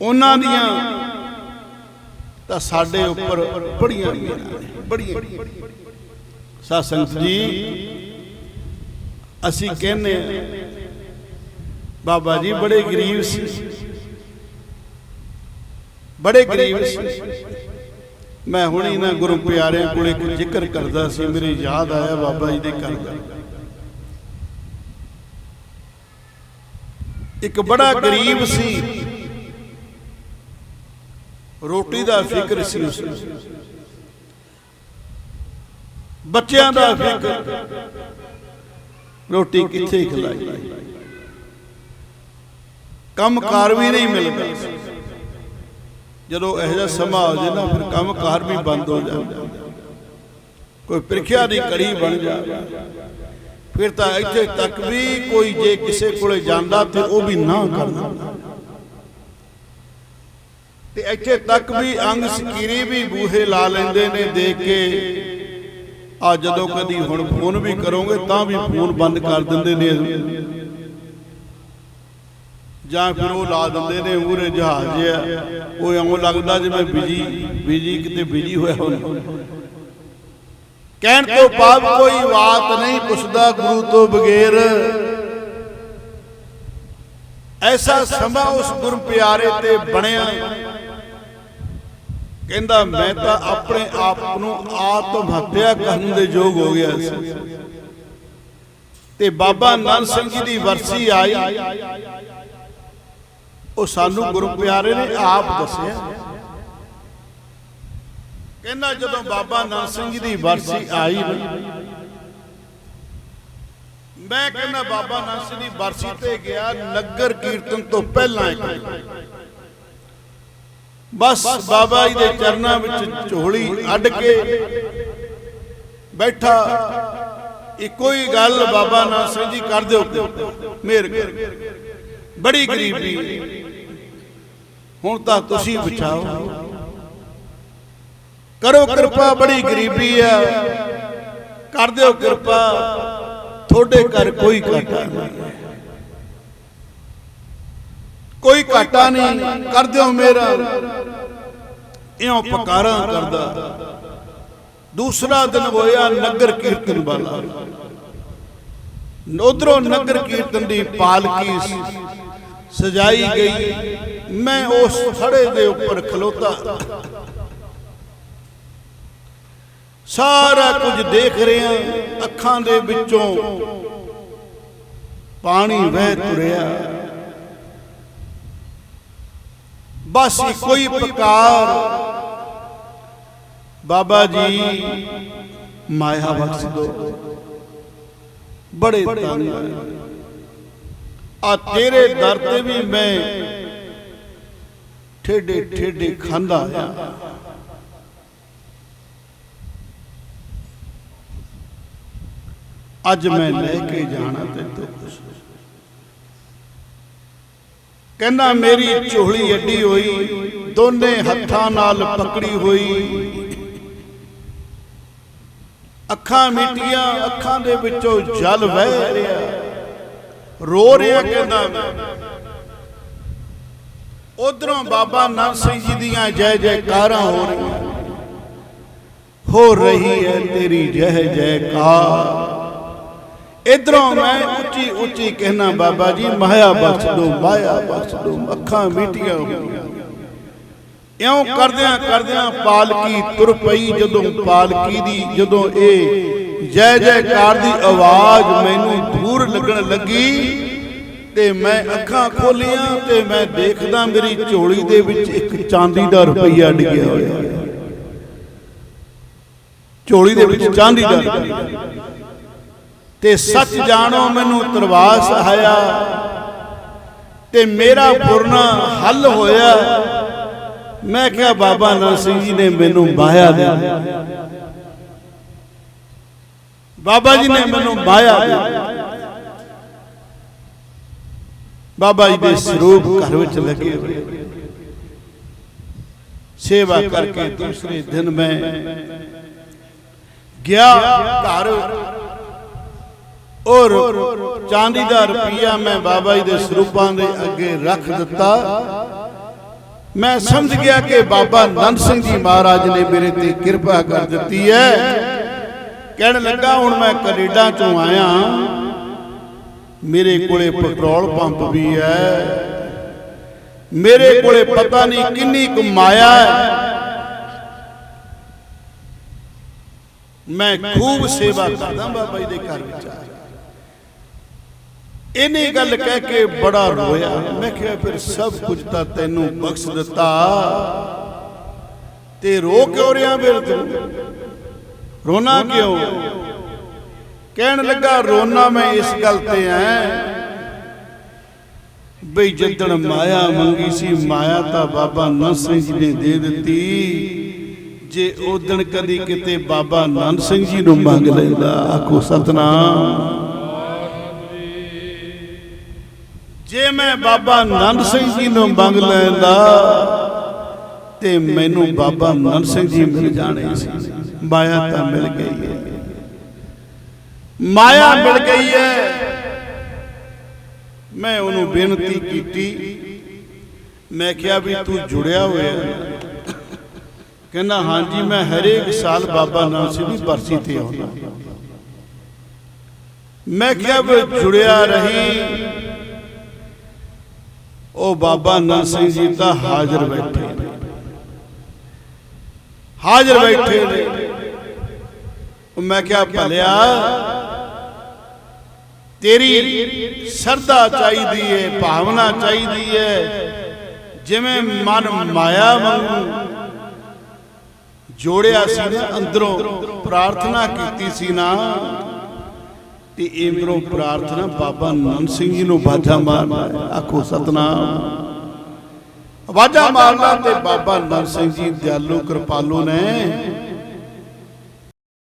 ਉਹਨਾਂ ਦੀਆਂ ਤਾਂ ਸਾਡੇ ਉੱਪਰ ਬੜੀਆਂ ਬੜੀਆਂ ਸਾਧ ਸੰਗਤ ਜੀ ਅਸੀਂ ਕਹਿੰਦੇ ਹਾਂ, ਬਾਬਾ ਜੀ ਬੜੇ ਗਰੀਬ ਸੀ। ਬੜੇ ਗਰੀਬ ਸੀ। ਮੈਂ ਹੁਣੀ ਨਾ ਗੁਰੂ ਪਿਆਰਿਆਂ ਕੋਲੇ ਕੋਈ ਜ਼ਿਕਰ ਕਰਦਾ ਸੀ ਮੇਰੇ ਯਾਦ ਆਇਆ ਬਾਬਾ ਜੀ ਦੇ ਘਰ ਦਾ ਇੱਕ ਬੜਾ ਗਰੀਬ ਸੀ। ਰੋਟੀ ਦਾ ਫਿਕਰ ਸੀ। ਉਸ ਨੂੰ ਬੱਚਿਆਂ ਦਾ ਫਿਕਰ। ਰੋਟੀ ਕਿੱਥੇ ਖਿਲਾਈ? ਕੰਮਕਾਰ ਵੀ ਨਹੀਂ ਮਿਲਦਾ। ਜਦੋਂ ਇਹੋ ਜਿਹਾ ਸਮਾਂ ਹੋ ਜੇ ਨਾ ਫਿਰ ਕੰਮਕਾਰ ਵੀ ਬੰਦ ਹੋ ਜਾਂਦਾ ਕੋਈ ਪ੍ਰੀਖਿਆ ਦੀ ਕੜੀ ਬਣ ਜਾਵੇ ਫਿਰ ਤਾਂ ਇੱਥੇ ਤੱਕ ਵੀ ਕੋਈ ਜੇ ਕਿਸੇ ਕੋਲੇ ਜਾਂਦਾ ਤੇ ਉਹ ਵੀ ਨਾ ਕਰਦਾ। ਤੇ ਇੱਥੇ ਤੱਕ ਵੀ ਅੰਗ ਸਕੀਰੀ ਵੀ ਬੂਹੇ ਲਾ ਲੈਂਦੇ ਨੇ ਦੇਖ ਕੇ। ਆ ਜਦੋਂ ਕਦੀ ਹੁਣ ਫੋਨ ਵੀ ਕਰੋਗੇ ਤਾਂ ਵੀ ਫੋਨ ਬੰਦ ਕਰ ਦਿੰਦੇ ਨੇ। ਜਾਂ ਫਿਰ ਉਹ ਲਾ ਦਿੰਦੇ ਨੇ ਮੂਰੇ ਜਹਾਜ਼ ਆ ਉਹ ਐਵੇਂ ਲੱਗਦਾ ਜਿਵੇਂ ਬਿਜ਼ੀ ਬਿਜ਼ੀ ਕਿਤੇ ਬਿਜ਼ੀ ਹੋਇਆ ਹੋਣਾ। ਕਹਿਣ ਤੋਂ ਬਾਅਦ ਕੋਈ ਬਾਤ ਨਹੀਂ ਪੁੱਛਦਾ ਗੁਰੂ ਤੋਂ ਬਗੈਰ। ਐਸਾ ਸਮਾਂ ਉਸ ਗੁਰੂ ਪਿਆਰੇ ਤੇ ਬਣਿਆ। ਕਹਿੰਦਾ, ਮੈਂ ਤਾਂ ਆਪਣੇ ਆਪ ਨੂੰ ਆਤਮ ਹੱਤਿਆ ਕਰਨ ਦੇ ਯੋਗ ਹੋ ਗਿਆ ਸੀ। ਤੇ ਬਾਬਾ ਨਾਨਕ ਸਿੰਘ ਜੀ ਦੀ ਵਰਸੀ ਆਈ। ਉਹ ਸਾਨੂੰ ਗੁਰੂ ਪਿਆਰੇ ਨੇ ਆਪ ਦੱਸਿਆ। ਕਹਿੰਦਾ, ਜਦੋਂ ਬਾਬਾ ਨਾਨਕ ਸਿੰਘ ਜੀ ਦੀ ਵਰਸੀ ਆਈ ਮੈਂ ਕਹਿੰਦਾ, ਬਾਬਾ ਨਾਨਕ ਸਿੰਘ ਦੀ ਵਰਸੀ ਤੇ ਗਿਆ ਨਗਰ ਕੀਰਤਨ ਤੋਂ ਪਹਿਲਾਂ ਇੱਕ ਬਸ ਬਾਬਾ ਜੀ ਦੇ ਚਰਨਾਂ ਵਿੱਚ ਝੋਲੀ ਅੱਡ ਕੇ ਬੈਠਾ। ਇੱਕੋ ਹੀ ਗੱਲ ਬਾਬਾ ਨਾਨਕ ਸਿੰਘ ਜੀ ਕਰ ਦਿਓ। ਮੇਰ ਬੜੀ ਗਰੀਬੀ ਹੁਣ ਤਾਂ ਤੁਸੀਂ ਬਚਾਓ। ਕਰੋ ਕਿਰਪਾ, ਬੜੀ ਗਰੀਬੀ ਆ। ਕਰ ਦਿਓ ਕਿਰਪਾ। ਤੁਹਾਡੇ ਘਰ ਕੋਈ ਘਾਟਾ ਨਹੀਂ ਕੋਈ ਘਾਟਾ ਨਹੀਂ ਕਰ ਦਿਓ ਮੇਰਾ। ਇਉਂ ਪਕਾਰਾਂ ਕਰਦਾ। ਦੂਸਰਾ ਦਿਨ ਹੋਇਆ ਨਗਰ ਕੀਰਤਨ ਵਾਲਾ। ਉਧਰੋਂ ਨਗਰ ਕੀਰਤਨ ਦੀ ਪਾਲਕੀ ਸਜਾਈ ਗਈ। ਮੈਂ ਉਸ ਥੜੇ ਦੇ ਉੱਪਰ ਖਲੋਤਾ। ਸਾਰਾ ਕੁਝ ਦੇਖ ਰਿਹਾ, ਅੱਖਾਂ ਦੇ ਵਿੱਚੋਂ ਪਾਣੀ ਵਹਿ ਤੁਰਿਆ। ਬਸ ਕੋਈ ਪ੍ਰਕਾਰ ਬਾਬਾ ਜੀ, ਮਾਇਆ ਬਖਸ਼ ਦੋ। ਬੜੇ ਤੰਗ ਆ। ਤੇਰੇ ਦਰ ਤੇ ਵੀ ਮੈਂ ਠੇਡੇ ਠੇਡੇ ਖਾਂਦਾ ਆ। ਅੱਜ ਮੈਂ ਲੈ ਕੇ ਜਾਣਾ ਤੇ ਤੂੰ। ਕੁਛ ਕਹਿੰਦਾ ਮੇਰੀ ਝੋਲੀ ਅੱਡੀ ਹੋਈ, ਦੋਨੇ ਹੱਥਾਂ ਨਾਲ ਪਕੜੀ ਹੋਈ। ਅੱਖਾਂ ਮੀਟੀਆਂ, ਅੱਖਾਂ ਦੇ ਵਿੱਚੋਂ ਜਲ ਵਹਿ ਰਿਹਾ। ਰੋ ਰਿਹਾ ਕਹਿੰਦਾ ਉਧਰੋਂ ਬਾਬਾ ਨਾਨਕ ਸਿੰਘ ਜੀ ਦੀਆਂ ਜੈ ਜੈਕਾਰਾਂ ਹੋ ਰਹੀਆਂ। ਹੋ ਰਹੀ ਹੈ ਤੇਰੀ ਜੈ ਜੈਕਾਰ। ਇਧਰੋਂ ਮੈਂ ਉੱਚੀ ਉੱਚੀ ਕਹਿਣਾ ਬਾਬਾ ਜੀ, ਮਾਇਆ ਬਖਸ਼ ਦੋ, ਮਾਇਆ ਬਖਸ਼ ਦੋ, ਅੱਖਾਂ ਮੀਟੀਆਂ ਇਉਂ ਕਰਦਿਆਂ ਕਰਦਿਆਂ ਪਾਲਕੀ ਤੁਰ ਪਈ, ਜਦੋਂ ਪਾਲਕੀ ਦੀ, ਜਦੋਂ ਇਹ ਜੈ ਜੈਕਾਰ ਦੀ ਆਵਾਜ਼ ਮੈਨੂੰ ਦੂਰ ਲੱਗਣ ਲੱਗੀ, ਤੇ ਮੈਂ ਅੱਖਾਂ ਖੋਲੀਆਂ ਤੇ ਮੈਂ ਦੇਖਦਾ ਮੇਰੀ ਝੋਲੀ ਦੇ ਵਿੱਚ ਇੱਕ ਚਾਂਦੀ ਦਾ ਰੁਪਈਆ ਡਿੱਗਿਆ ਹੋਇਆ। ਝੋਲੀ ਦੇ ਵਿੱਚ ਚਾਂਦੀ ਦਾ ਰੁਪਈਆ। ਤੇ ਸੱਚ ਜਾਣੋ ਮੈਨੂੰ ਤਰਵਾਸ ਆਇਆ ਤੇ ਮੇਰਾ ਪੁਰਨਾ ਹੱਲ ਹੋਇਆ। ਮੈਂ ਕਿਹਾ, ਬਾਬਾ ਨਾਨਕ ਸਿੰਘ ਜੀ ਨੇ ਮੈਨੂੰ ਮਾਇਆ ਦੇ ਬਾਬਾ ਜੀ ਨੇ ਮੈਨੂੰ ਮਾਇਆ ਦੇ ਬਾਬਾ ਜੀ ਦੇ ਸਰੂਪ ਘਰ ਵਿੱਚ ਲੱਗੇ ਹੋਏ। ਸੇਵਾ ਕਰਕੇ ਦੂਸਰੇ ਦਿਨ ਮੈਂ ਗਿਆ ਘਰ ਔਰ ਚਾਂਦੀ ਦਾ ਰੁਪਈਆ ਮੈਂ ਬਾਬਾ ਜੀ ਦੇ ਸਰੂਪਾਂ ਦੇ ਅੱਗੇ ਰੱਖ ਦਿੱਤਾ। ਮੈਂ ਸਮਝ ਗਿਆ ਕਿ ਬਾਬਾ ਨੰਦ ਸਿੰਘ ਜੀ ਮਹਾਰਾਜ ਨੇ ਮੇਰੇ ਤੇ ਕਿਰਪਾ ਕਰ ਦਿੱਤੀ ਹੈ। ਕਹਿਣ ਲੱਗਾ, ਹੁਣ ਮੈਂ ਕੈਨੇਡਾ ਚੋਂ ਆਇਆ ਮੇਰੇ ਕੋਲੇ ਪੈਟਰੋਲ ਪੰਪ ਵੀ ਹੈ। ਮੇਰੇ ਕੋਲੇ ਪਤਾ ਨਹੀਂ ਕਿੰਨੀ ਕੁ ਮਾਇਆ ਹੈ। ਮੈਂ ਖੂਬ ਸੇਵਾ ਕਰਦਾ ਬਾਬਾ ਜੀ ਦੇ ਘਰ ਵਿੱਚ ਆ। ਇਹਨੇ ਗੱਲ ਕਹਿ ਕੇ ਬੜਾ ਰੋਇਆ। ਮੈਂ ਕਿਹਾ ਫਿਰ ਸਭ ਕੁਝ ਤਾਂ ਤੈਨੂੰ ਬਖਸ਼ ਦਿੱਤਾ। ਤੇ ਰੋ ਕਿਉਂ ਰਿਆ ਫਿਰ ਤੂੰ ਰੋਣਾ ਕਿਉਂ? ਕਹਿਣ ਲੱਗਾ ਰੋਣਾ ਮੈਂ ਇਸ ਗੱਲ ਤੇ ਐ ਬਈ ਜਦਣ ਮਾਇਆ ਮੰਗੀ ਸੀ ਮਾਇਆ ਤਾਂ ਬਾਬਾ ਨੰਦ ਸਿੰਘ ਜੀ ਨੇ ਦੇ ਦਿੱਤੀ। ਜੇ ਉਦਣ ਕਦੀ ਕਿਤੇ ਬਾਬਾ ਨੰਦ ਸਿੰਘ ਜੀ ਨੂੰ ਮੰਗ ਲੈਂਦਾ ਆਖੋ ਸਤਨਾਮ ਜੇ ਮੈਂ ਬਾਬਾ ਨੰਦ ਸਿੰਘ ਜੀ ਨੂੰ ਮੰਗ ਲੈਂਦਾ, ਤੇ ਮੈਨੂੰ ਬਾਬਾ ਨੰਦ ਸਿੰਘ ਜੀ ਮਿਲ ਜਾਣੇ ਸੀ। ਮਾਇਆ ਤਾਂ ਮਿਲ ਗਈ ਹੈ। ਮਾਇਆ ਮਿਲ ਗਈ ਹੈ। ਮੈਂ ਉਹਨੂੰ ਬੇਨਤੀ ਕੀਤੀ। ਮੈਂ ਕਿਹਾ ਵੀ ਤੂੰ ਜੁੜਿਆ ਹੋਇਆ ਕਹਿੰਦਾ, ਹਾਂਜੀ, ਮੈਂ ਹਰੇਕ ਸਾਲ ਬਾਬਾ ਨਾਨਕ ਸਿੰਘ ਦੀ ਬਰਸੀ ਤੇ ਆਉਂਦਾ। ਮੈਂ ਕਿਹਾ ਵੀ ਜੁੜਿਆ ਰਹੀ। ਉਹ ਬਾਬਾ ਨਾਨਕ ਸਿੰਘ ਜੀ ਤਾਂ ਹਾਜ਼ਰ ਬੈਠੇ ਨੇ। ਹਾਜ਼ਰ ਬੈਠੇ ਨੇ। ਉਹ ਮੈਂ ਕਿਹਾ ਭਲਿਆ ਤੇਰੀ ਸਰਦਾ ਚਾਹੀਦੀ ਏ ਭਾਵਨਾ ਚਾਹੀਦੀ ਏ। ਜਿਵੇਂ ਮਨ ਮਾਇਆ ਵਾਂਗੂ ਜੋੜਿਆ ਸੀ ਨਾ ਅੰਦਰੋਂ ਪ੍ਰਾਰਥਨਾ ਕੀਤੀ ਸੀ ਨਾ। ਤੇ ਇਮਰੋਂ ਪ੍ਰਾਰਥਨਾ ਬਾਬਾ ਨੰਦ ਸਿੰਘ ਜੀ ਨੂੰ ਬਾਜਾ ਮਾਰਨਾ ਆਖੋ ਸਤਨਾਮ। ਆਵਾਜ਼ਾਂ ਮਾਰਨਾ ਤੇ ਬਾਬਾ ਨੰਦ ਸਿੰਘ ਜੀ ਦਿਆਲੂ ਕਿਰਪਾਲੂ ਨੇ।